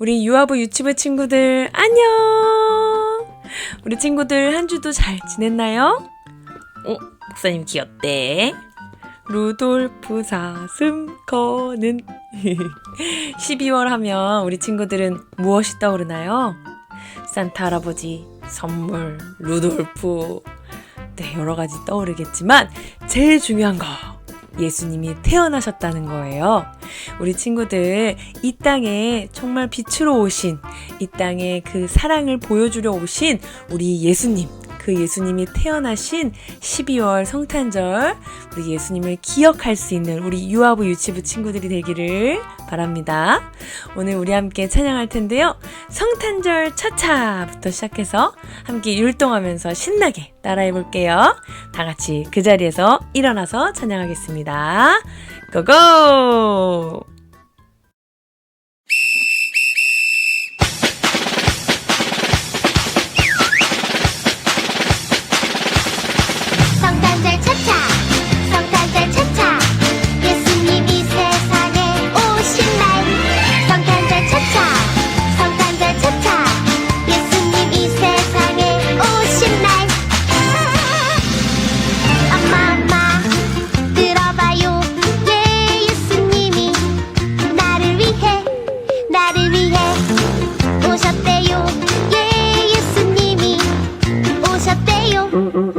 우리 유아부 유튜브 친구들 안녕. 우리 친구들 한 주도 잘 지냈나요? 어, 목사님 귀엽대. 루돌프 사슴 거는 12월 하면 우리 친구들은 무엇이 떠오르나요? 산타 할아버지, 선물, 루돌프. 네, 여러 가지 떠오르겠지만 제일 중요한 거 예수님이 태어나셨다는 거예요. 우리 친구들 이 땅에 정말 빛으로 오신 이 땅에 그 사랑을 보여주려 오신 우리 예수님 그 예수님이 태어나신 12월 성탄절 우리 예수님을 기억할 수 있는 우리 유아부 유치부 친구들이 되기를 바랍니다. 오늘 우리 함께 찬양할 텐데요. 성탄절 차차부터 시작해서 함께 율동하면서 신나게 따라해 볼게요. 다 같이 그 자리에서 일어나서 찬양하겠습니다. 고고! Mm-mm.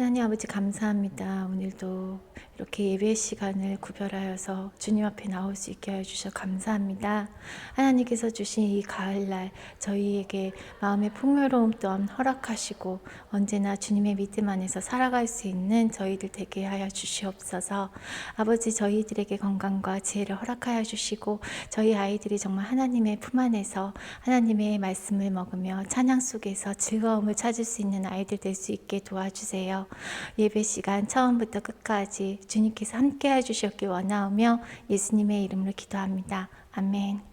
하나님 아버지 감사합니다. 오늘도 이렇게 예배 시간을 구별하여서 주님 앞에 나올 수 있게 해주셔 감사합니다. 하나님께서 주신 이 가을날 저희에게 마음의 풍요로움 또한 허락하시고 언제나 주님의 믿음 안에서 살아갈 수 있는 저희들 되게 하여 주시옵소서. 아버지 저희들에게 건강과 지혜를 허락하여 주시고 저희 아이들이 정말 하나님의 품 안에서 하나님의 말씀을 먹으며 찬양 속에서 즐거움을 찾을 수 있는 아이들 될 수 있게 도와주세요. 예배 시간 처음부터 끝까지 주님께서 함께 해주셨길 원하오며 예수님의 이름으로 기도합니다. 아멘.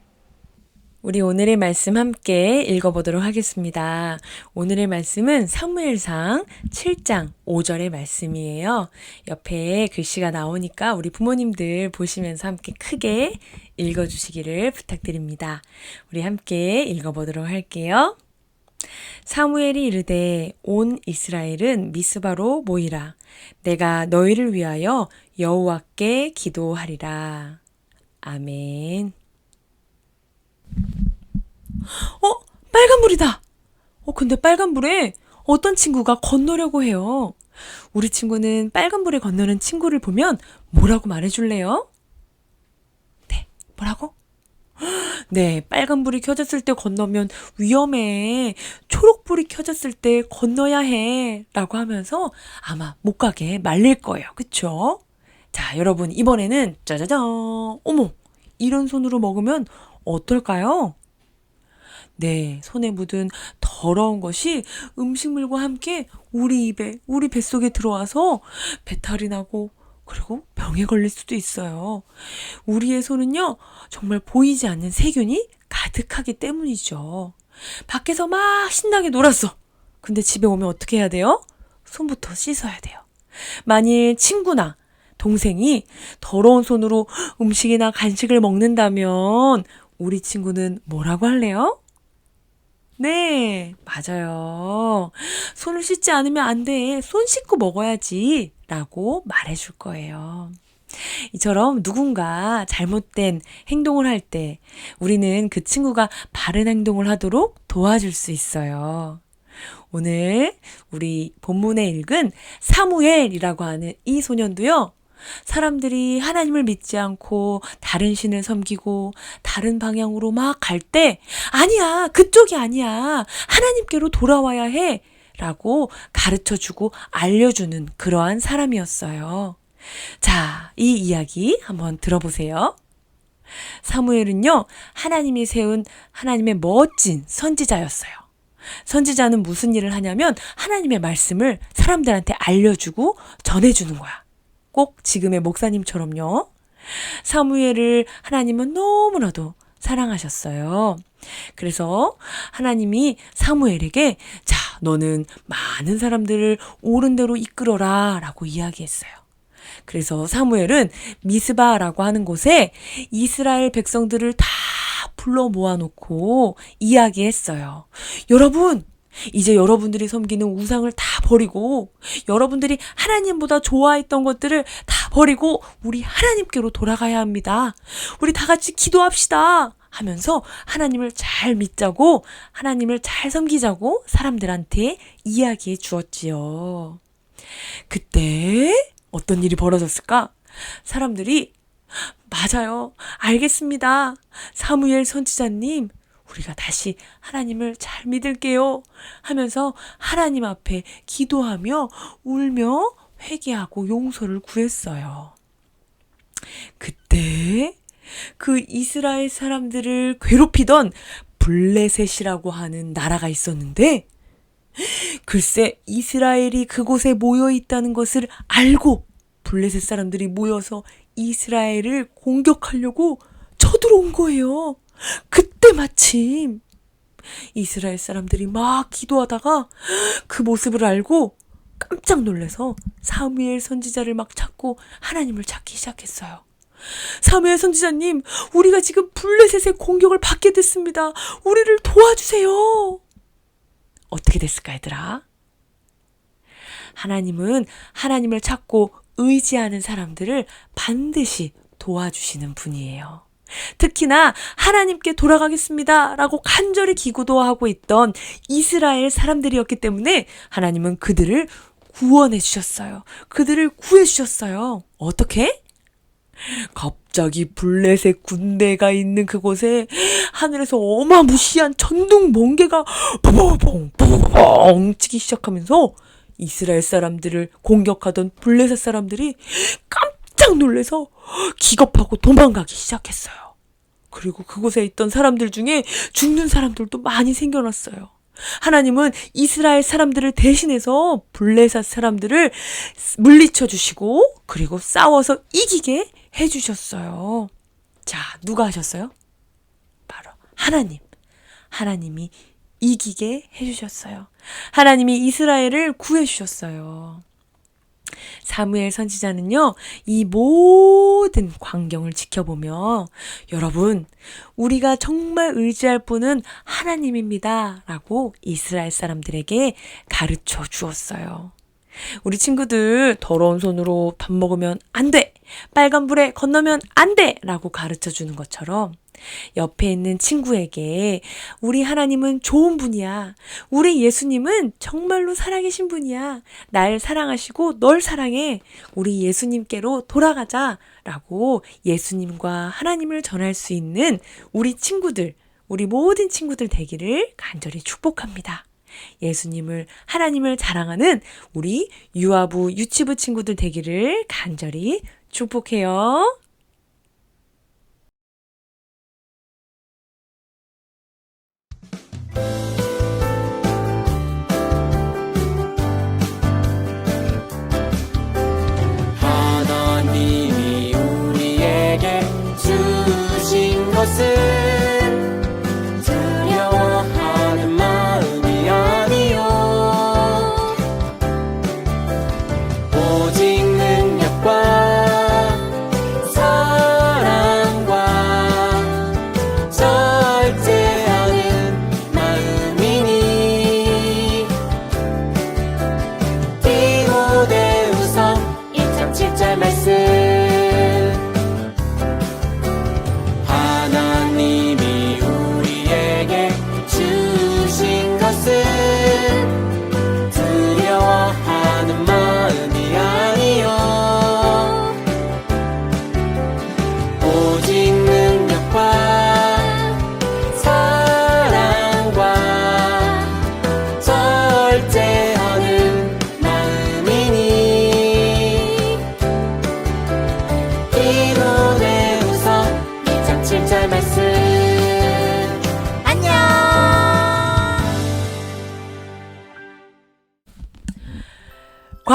우리 오늘의 말씀 함께 읽어보도록 하겠습니다. 오늘의 말씀은 사무엘상 7장 5절의 말씀이에요. 옆에 글씨가 나오니까 우리 부모님들 보시면서 함께 크게 읽어주시기를 부탁드립니다. 우리 함께 읽어보도록 할게요. 사무엘이 이르되 온 이스라엘은 미스바로 모이라. 내가 너희를 위하여 여호와께 기도하리라. 아멘. 어? 빨간 불이다! 어, 근데 빨간 불에 어떤 친구가 건너려고 해요. 우리 친구는 빨간 불에 건너는 친구를 보면 뭐라고 말해 줄래요? 네, 뭐라고? 네, 빨간불이 켜졌을 때 건너면 위험해. 초록불이 켜졌을 때 건너야 해. 라고 하면서 아마 못 가게 말릴 거예요. 그쵸? 자, 여러분, 이번에는 짜자잔. 어머, 이런 손으로 먹으면 어떨까요? 네, 손에 묻은 더러운 것이 음식물과 함께 우리 입에, 우리 뱃속에 들어와서 배탈이 나고, 그리고 병에 걸릴 수도 있어요. 우리의 손은요, 정말 보이지 않는 세균이 가득하기 때문이죠. 밖에서 막 신나게 놀았어. 근데 집에 오면 어떻게 해야 돼요? 손부터 씻어야 돼요. 만일 친구나 동생이 더러운 손으로 음식이나 간식을 먹는다면 우리 친구는 뭐라고 할래요? 네, 맞아요. 손을 씻지 않으면 안 돼. 손 씻고 먹어야지. 라고 말해줄 거예요. 이처럼 누군가 잘못된 행동을 할 때 우리는 그 친구가 바른 행동을 하도록 도와줄 수 있어요. 오늘 우리 본문에 읽은 사무엘이라고 하는 이 소년도요. 사람들이 하나님을 믿지 않고 다른 신을 섬기고 다른 방향으로 막 갈 때 아니야 그쪽이 아니야 하나님께로 돌아와야 해 라고 가르쳐 주고 알려주는 그러한 사람이었어요. 자, 이 이야기 한번 들어보세요. 사무엘은요, 하나님이 세운 하나님의 멋진 선지자였어요. 선지자는 무슨 일을 하냐면 하나님의 말씀을 사람들한테 알려주고 전해주는 거야. 꼭 지금의 목사님처럼요. 사무엘을 하나님은 너무나도 사랑하셨어요. 그래서 하나님이 사무엘에게 자, 너는 많은 사람들을 옳은 대로 이끌어라 라고 이야기했어요. 그래서 사무엘은 미스바라고 하는 곳에 이스라엘 백성들을 다 불러 모아놓고 이야기했어요. 여러분, 이제 여러분들이 섬기는 우상을 다 버리고 여러분들이 하나님보다 좋아했던 것들을 다 버리고 우리 하나님께로 돌아가야 합니다. 우리 다 같이 기도합시다. 하면서 하나님을 잘 믿자고 하나님을 잘 섬기자고 사람들한테 이야기해 주었지요. 그때 어떤 일이 벌어졌을까? 사람들이 맞아요. 알겠습니다. 사무엘 선지자님, 우리가 다시 하나님을 잘 믿을게요. 하면서 하나님 앞에 기도하며 울며 회개하고 용서를 구했어요. 그때 그 이스라엘 사람들을 괴롭히던 블레셋이라고 하는 나라가 있었는데 글쎄 이스라엘이 그곳에 모여 있다는 것을 알고 블레셋 사람들이 모여서 이스라엘을 공격하려고 쳐들어온 거예요. 그때 마침 이스라엘 사람들이 막 기도하다가 그 모습을 알고 깜짝 놀래서 사무엘 선지자를 막 찾고 하나님을 찾기 시작했어요. 사무엘 선지자님, 우리가 지금 블레셋의 공격을 받게 됐습니다. 우리를 도와주세요. 어떻게 됐을까, 얘들아? 하나님은 하나님을 찾고 의지하는 사람들을 반드시 도와주시는 분이에요. 특히나 하나님께 돌아가겠습니다. 라고 간절히 기도도 하고 있던 이스라엘 사람들이었기 때문에 하나님은 그들을 구원해 주셨어요. 그들을 구해 주셨어요. 어떻게? 갑자기 블레셋 군대가 있는 그곳에 하늘에서 어마무시한 전등 번개가 뽀뽀뽕 뽀뽀뽕 치기 시작하면서 이스라엘 사람들을 공격하던 블레셋 사람들이 깜 짝 놀래서 기겁하고 도망가기 시작했어요. 그리고 그곳에 있던 사람들 중에 죽는 사람들도 많이 생겨났어요. 하나님은 이스라엘 사람들을 대신해서 블레셋 사람들을 물리쳐 주시고 그리고 싸워서 이기게 해 주셨어요. 자, 누가 하셨어요? 바로 하나님. 하나님이 이기게 해 주셨어요. 하나님이 이스라엘을 구해 주셨어요. 사무엘 선지자는요, 이 모든 광경을 지켜보며, 여러분, 우리가 정말 의지할 분은 하나님입니다. 라고 이스라엘 사람들에게 가르쳐 주었어요. 우리 친구들 더러운 손으로 밥 먹으면 안 돼! 빨간불에 건너면 안 돼! 라고 가르쳐 주는 것처럼 옆에 있는 친구에게 우리 하나님은 좋은 분이야. 우리 예수님은 정말로 살아계신 분이야. 날 사랑하시고 널 사랑해. 우리 예수님께로 돌아가자. 라고 예수님과 하나님을 전할 수 있는 우리 친구들, 우리 모든 친구들 되기를 간절히 축복합니다. 예수님을 하나님을 자랑하는 우리 유아부 유치부 친구들 되기를 간절히 축복해요. 하나님이 우리에게 주신 것은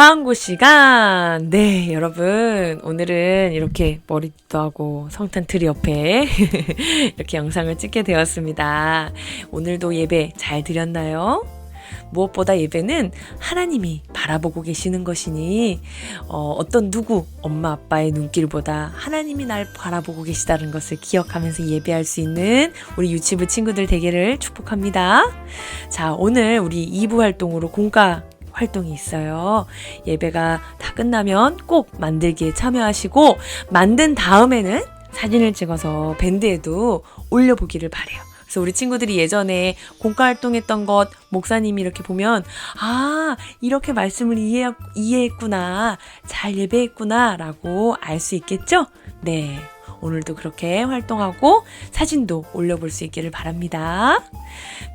광고 시간! 네, 여러분. 오늘은 이렇게 머리도 하고 성탄 트리 옆에 이렇게 영상을 찍게 되었습니다. 오늘도 예배 잘 드렸나요? 무엇보다 예배는 하나님이 바라보고 계시는 것이니, 어, 어떤 누구, 엄마, 아빠의 눈길보다 하나님이 날 바라보고 계시다는 것을 기억하면서 예배할 수 있는 우리 유치부 친구들 되기를 축복합니다. 자, 오늘 우리 2부 활동으로 공과 활동이 있어요. 예배가 다 끝나면 꼭 만들기에 참여하시고 만든 다음에는 사진을 찍어서 밴드에도 올려보기를 바래요. 그래서 우리 친구들이 예전에 공과 활동했던 것 목사님이 이렇게 보면 아 이렇게 말씀을 이해 이해했구나 잘 예배했구나라고 알 수 있겠죠? 네. 오늘도 그렇게 활동하고 사진도 올려볼 수 있기를 바랍니다.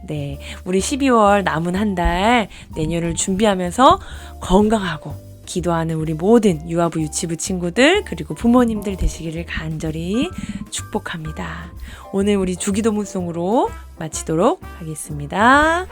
네. 우리 12월 남은 한 달 내년을 준비하면서 건강하고 기도하는 우리 모든 유아부 유치부 친구들 그리고 부모님들 되시기를 간절히 축복합니다. 오늘 우리 주기도문송으로 마치도록 하겠습니다.